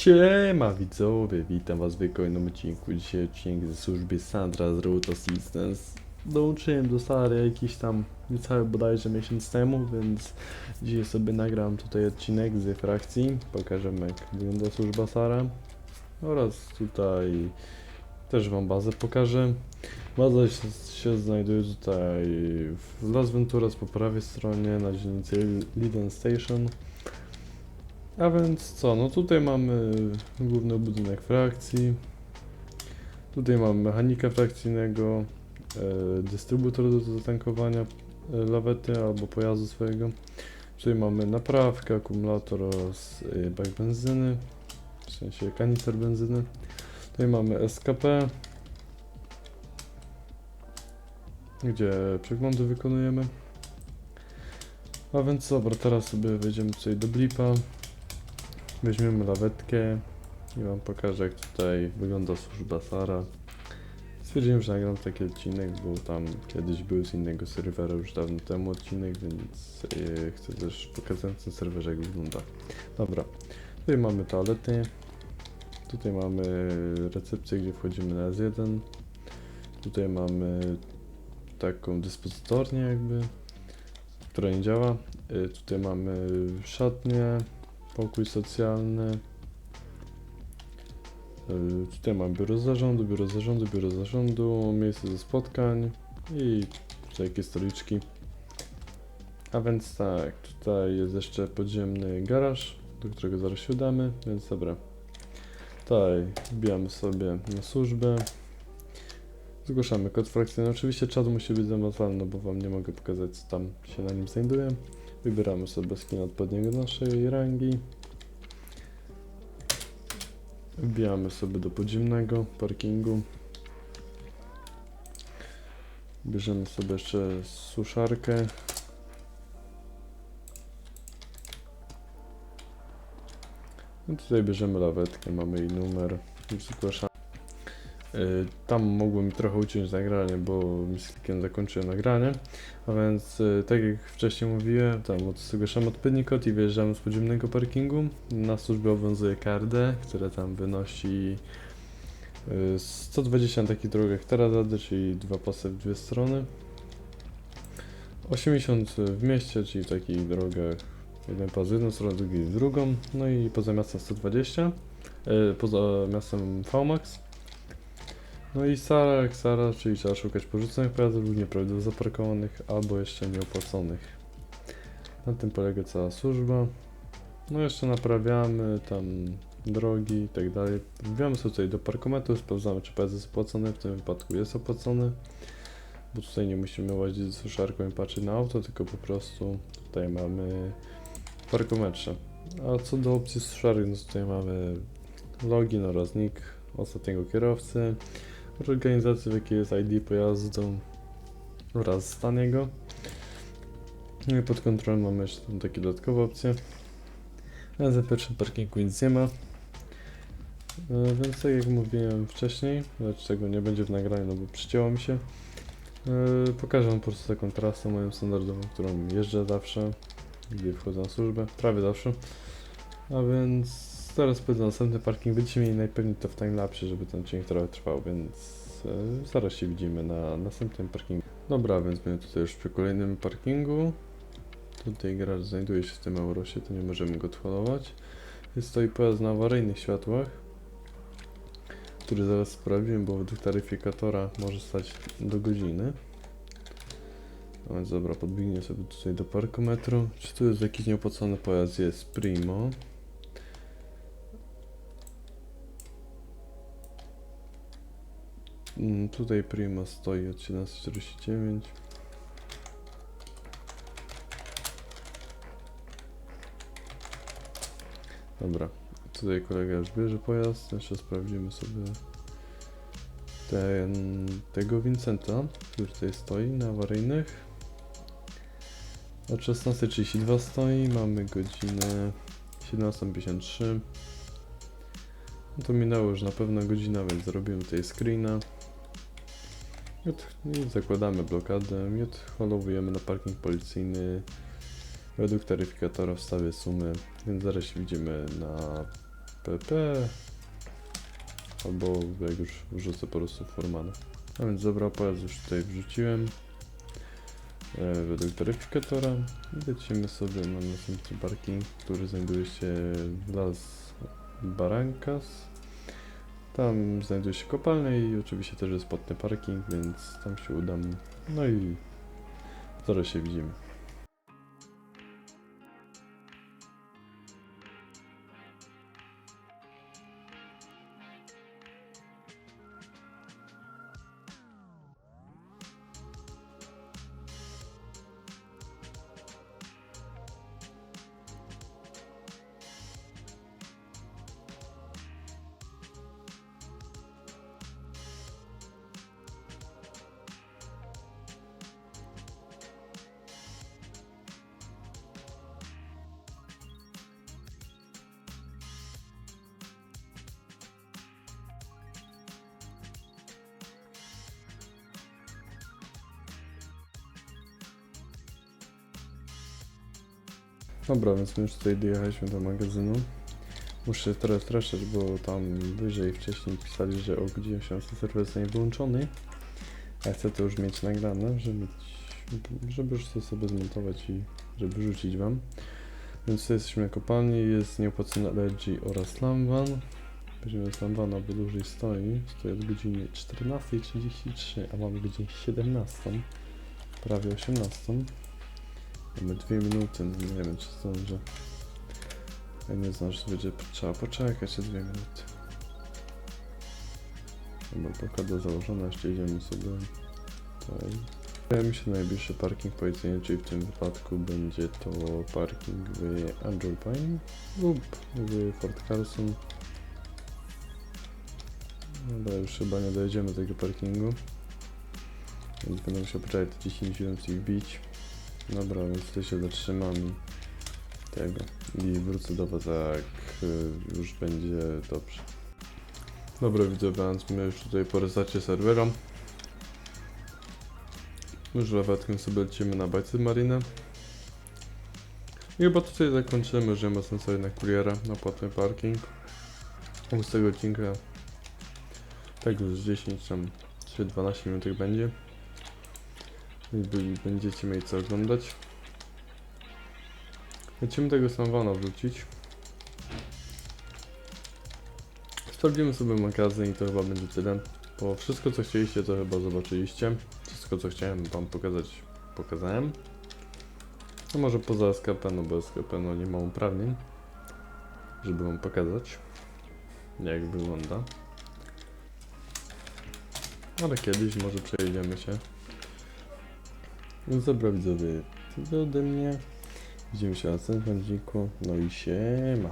Siema widzowie, witam was w kolejnym odcinku. Dzisiaj odcinek ze służby Sandra z Route Assistance. Dołączyłem do Sary jakiś tam niecały bodajże miesiąc temu, więc dzisiaj sobie nagram tutaj odcinek z frakcji. Pokażę jak wygląda służba Sara. Oraz tutaj też wam bazę pokażę. Baza się, się znajduje tutaj w Las Venturas po prawej stronie na dzielnicy Liden Station. A więc co, no tutaj mamy główny budynek frakcji. Tutaj mamy mechanika frakcyjnego, e, dystrybutor do zatankowania e, lawety albo pojazdu swojego. Tutaj mamy naprawkę, akumulator oraz e, bak benzyny, w sensie kanister benzyny. Tutaj mamy SKP, gdzie przeglądy wykonujemy. A więc dobra, teraz sobie wejdziemy tutaj do blipa. Weźmiemy lawetkę i wam pokażę jak tutaj wygląda służba Sara. Stwierdziłem, że nagram taki odcinek, bo tam kiedyś był z innego serwera już dawno temu odcinek, więc yy, chcę też pokazać na tym serwerze jak wygląda. Dobra, tutaj mamy toalety, tutaj mamy recepcję, gdzie wchodzimy na S1, tutaj mamy taką dyspozytornię jakby, która nie działa, yy, tutaj mamy szatnię, pokój socjalny. Yy, Tutaj mam biuro zarządu, biuro zarządu, biuro zarządu, miejsce do spotkań i tutaj jakieś stoliczki. A więc tak, tutaj jest jeszcze podziemny garaż, do którego zaraz się udamy, więc dobra. Tutaj wbijamy sobie na służbę. Zgłaszamy kod frakcyjny. Oczywiście czat musi być zamazany, no bo wam nie mogę pokazać co tam się na nim znajduje. Wybieramy sobie skin odpowiedniego naszej rangi. Wbijamy sobie do podziemnego parkingu. Bierzemy sobie jeszcze suszarkę. No tutaj bierzemy lawetkę, mamy jej numer. i Zgłaszamy. Y, Tam mogło mi trochę uciąć nagranie, bo mi z klikiem zakończyłem nagranie. A więc, y, tak jak wcześniej mówiłem, tam zgłaszamy odpowiedni kod i wyjeżdżamy z podziemnego parkingu. Na służbie obowiązuje KRD, które tam wynosi y, 120 na takich drogach Terazady, czyli dwa pasy w dwie strony. 80 w mieście, czyli w takich drogach jeden pas w jedną stronę, drugi w drugą. No i poza miastem 120, y, poza miastem VMAX. No i Sara jak Sara, czyli trzeba szukać porzuconych pojazdów lub nieprawidłowo zaparkowanych albo jeszcze nieopłaconych. Na tym polega cała służba. No jeszcze naprawiamy tam drogi i tak dalej. Wbijamy sobie tutaj do parkometu, sprawdzamy czy pojazd jest opłacony, w tym wypadku jest opłacony. Bo tutaj nie musimy łazić z suszarką i patrzeć na auto, tylko po prostu tutaj mamy parkometrze. A co do opcji suszarki, no tutaj mamy login oraz nick ostatniego kierowcy, organizacji, w jakiej jest ID pojazdu oraz stan jego. No i pod kontrolą mamy jeszcze tam takie dodatkowe opcje. Ale za pierwszym parkingu nic nie ma. E, Więc tak jak mówiłem wcześniej, lecz tego nie będzie w nagraniu, no bo przycięło mi się. E, Pokażę wam po prostu taką trasę moją standardową, którą jeżdżę zawsze, gdy wchodzę na służbę, prawie zawsze. A więc zaraz na następny parking, będziecie mieli najpewniej to w timelapsie, żeby ten odcinek trochę trwał, więc e, zaraz się widzimy na następnym parkingu. Dobra, więc będę tutaj już przy kolejnym parkingu. Tutaj garage znajduje się w tym Eurosie, to nie możemy go. Jest stoi pojazd na awaryjnych światłach, który zaraz sprawdzimy, bo według taryfikatora może stać do godziny. A więc dobra, podbiegnie sobie tutaj do parkometru. Czy tu jest jakiś nieopłacony pojazd? Jest Primo. Tutaj Prima stoi od 17.49. Dobra, tutaj kolega już bierze pojazd. Jeszcze sprawdzimy sobie ten, tego Vincenta, który tutaj stoi na awaryjnych. Od 16.32 stoi, mamy godzinę 17.53. No to minęło już na pewno godzina, więc zrobimy tutaj screena. Zakładamy blokadę i odholowujemy na parking policyjny. Według taryfikatora wstawię sumy, więc zaraz się widzimy na PP. Albo jak już wrzucę po prostu formany. A więc dobra, pojazd już tutaj wrzuciłem. E, według taryfikatora. Lecimy sobie na następny parking, który znajduje się Las Barrancas. Tam znajduje się kopalnia i oczywiście też jest płatny parking, więc tam się udam. No i zaraz się widzimy. Dobra, więc my już tutaj dojechaliśmy do magazynu. Muszę teraz streszczać, bo tam wyżej wcześniej pisali, że o godzinie 18 serwer zostanie wyłączony. Ja chcę to już mieć nagrane, żeby, żeby już to sobie zmontować i żeby rzucić wam. Więc tutaj jesteśmy na kopalni, jest nieopłacony LG oraz Lamvan. Będziemy z Lamvana, bo dłużej stoi. Stoi od godziny 14.33, a mamy godzinę 17, prawie 18. Mamy dwie minuty, no nie wiem czy zdążę. Ja nie znam, że będzie trzeba poczekać te dwie minuty. Dobra, blokada założona, jeszcze idziemy sobie tutaj. Wydaje mi się najbliższy parking policyjny, czyli w tym wypadku będzie to parking w Angel Pine lub w Fort Carson. Dobra, już chyba nie dojedziemy do tego parkingu. Więc będę musiał poczekać te 10 minut i wbić. Dobra, więc tutaj się zatrzymam tego i wrócę do was jak y, już będzie dobrze. Dobra widzę, więc my już tutaj po restarcie serwera. Już lewetkiem sobie lecimy na bajcy marinę. I chyba tutaj zakończymy, że ma sobie na kuriera na płatny parking. Z tego odcinka tak już z 10 tam czy 12 minut będzie. Będziecie mieli co oglądać. Lecimy tego samwana wrócić. Sprawdzimy sobie magazyn i to chyba będzie tyle. Bo wszystko co chcieliście to chyba zobaczyliście. Wszystko co chciałem wam pokazać pokazałem. No może poza SKP, no bo SKP no nie mam uprawnień. Żeby wam pokazać jak wygląda. Ale kiedyś może przejedziemy się. Więc dobra widzowie, tyle ode mnie. Widzimy się na następnym odcinku. No i siema.